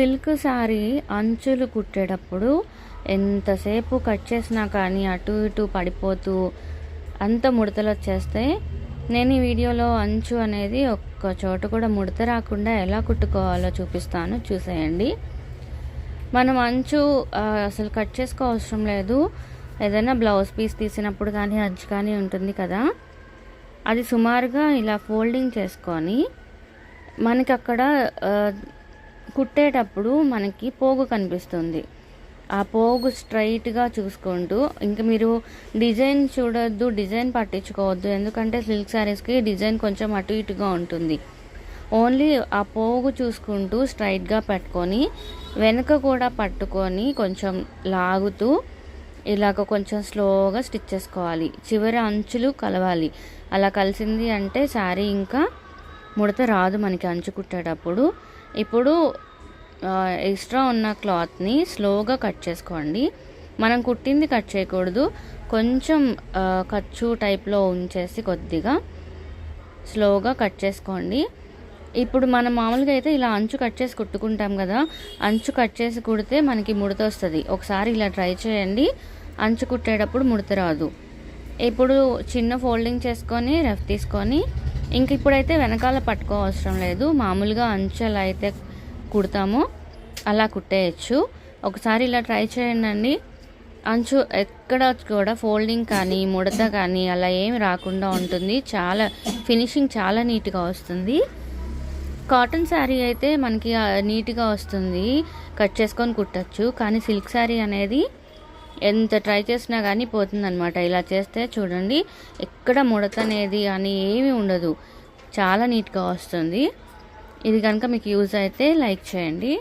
Silk sari అంచులు కుట్టేటప్పుడు ఎంతసేపు కట్ చేసినా కానీ అటు ఇటు పడిపోతూ అంత ముడతలు వచ్చేస్తాయి నేను ఈ వీడియోలో అంచు అనేది ఒక్క చోట కూడా ముడత రాకుండా ఎలా కుట్టుకోవాలో చూపిస్తాను. చూసేయండి. మనం అంచు అసలు కట్ చేసుకో అవసరం లేదు. ఏదైనా బ్లౌజ్ పీస్ తీసినప్పుడు కానీ అంచు కానీ ఉంటుంది కదా. అది సుమారుగా ఇలా ఫోల్డింగ్ చేసుకొని మనకి అక్కడ కుట్టేటప్పుడు మనకి పోగు కనిపిస్తుంది. ఆ పోగు స్ట్రైట్గా చూసుకుంటూ ఇంకా మీరు డిజైన్ చూడొద్దు డిజైన్ పట్టించుకోవద్దు. ఎందుకంటే సిల్క్ శారీస్కి డిజైన్ కొంచెం అటు ఇటుగా ఉంటుంది. ఓన్లీ ఆ పోగు చూసుకుంటూ స్ట్రైట్గా పెట్టుకొని వెనుక కూడా పట్టుకొని కొంచెం లాగుతూ ఇలాగ కొంచెం స్లోగా స్టిచ్ చేసుకోవాలి. చివరి అంచులు కలవాలి. అలా కలిసింది అంటే శారీ ఇంకా ముడత రాదు మనకి అంచు కుట్టేటప్పుడు. ఇప్పుడు ఎక్స్ట్రా ఉన్న క్లాత్ని స్లోగా కట్ చేసుకోండి. మనం కుట్టింది కట్ చేయకూడదు. కొంచెం ఖర్చు టైప్లో ఉంచేసి కొద్దిగా స్లోగా కట్ చేసుకోండి. ఇప్పుడు మనం మామూలుగా అయితే ఇలా అంచు కట్ చేసి కుట్టుకుంటాం కదా అంచు కట్ చేసి కుడితే మనకి ముడత వస్తుంది. ఒకసారి ఇలా ట్రై చేయండి. అంచు కుట్టేటప్పుడు ముడత రాదు. ఇప్పుడు చిన్న ఫోల్డింగ్ చేసుకొని రఫ్ తీసుకొని ఇంక ఇప్పుడైతే వెనకాల పట్టుకో అవసరం లేదు. మామూలుగా అంచు అయితే కుడతామో. అలా కుట్టేయచ్చు. ఒకసారి ఇలా ట్రై చేయండి అంచు ఎక్కడ కూడా ఫోల్డింగ్ కానీ ముడత కానీ అలా ఏమి రాకుండా ఉంటుంది. చాలా ఫినిషింగ్ చాలా నీట్గా వస్తుంది. కాటన్ శారీ అయితే మనకి నీట్గా వస్తుంది. కట్ చేసుకొని కుట్టచ్చు. కానీ సిల్క్ శారీ అనేది ఎంత ట్రై చేసినా కానీ పోతుందన్నమాట. ఇలా చేస్తే చూడండి ఎక్కడ ముడత అనేది అని ఏమీ ఉండదు. చాలా నీట్గా వస్తుంది. ఇది కనుక మీకు యూజ్ అయితే లైక్ చేయండి.